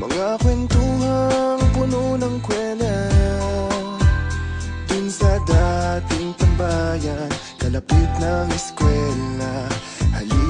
Mga kwentuhang puno ng kwela. Dun sa dating tambayan Kalapit ng eskwela. Halika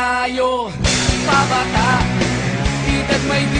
tayo pabata Ita't may di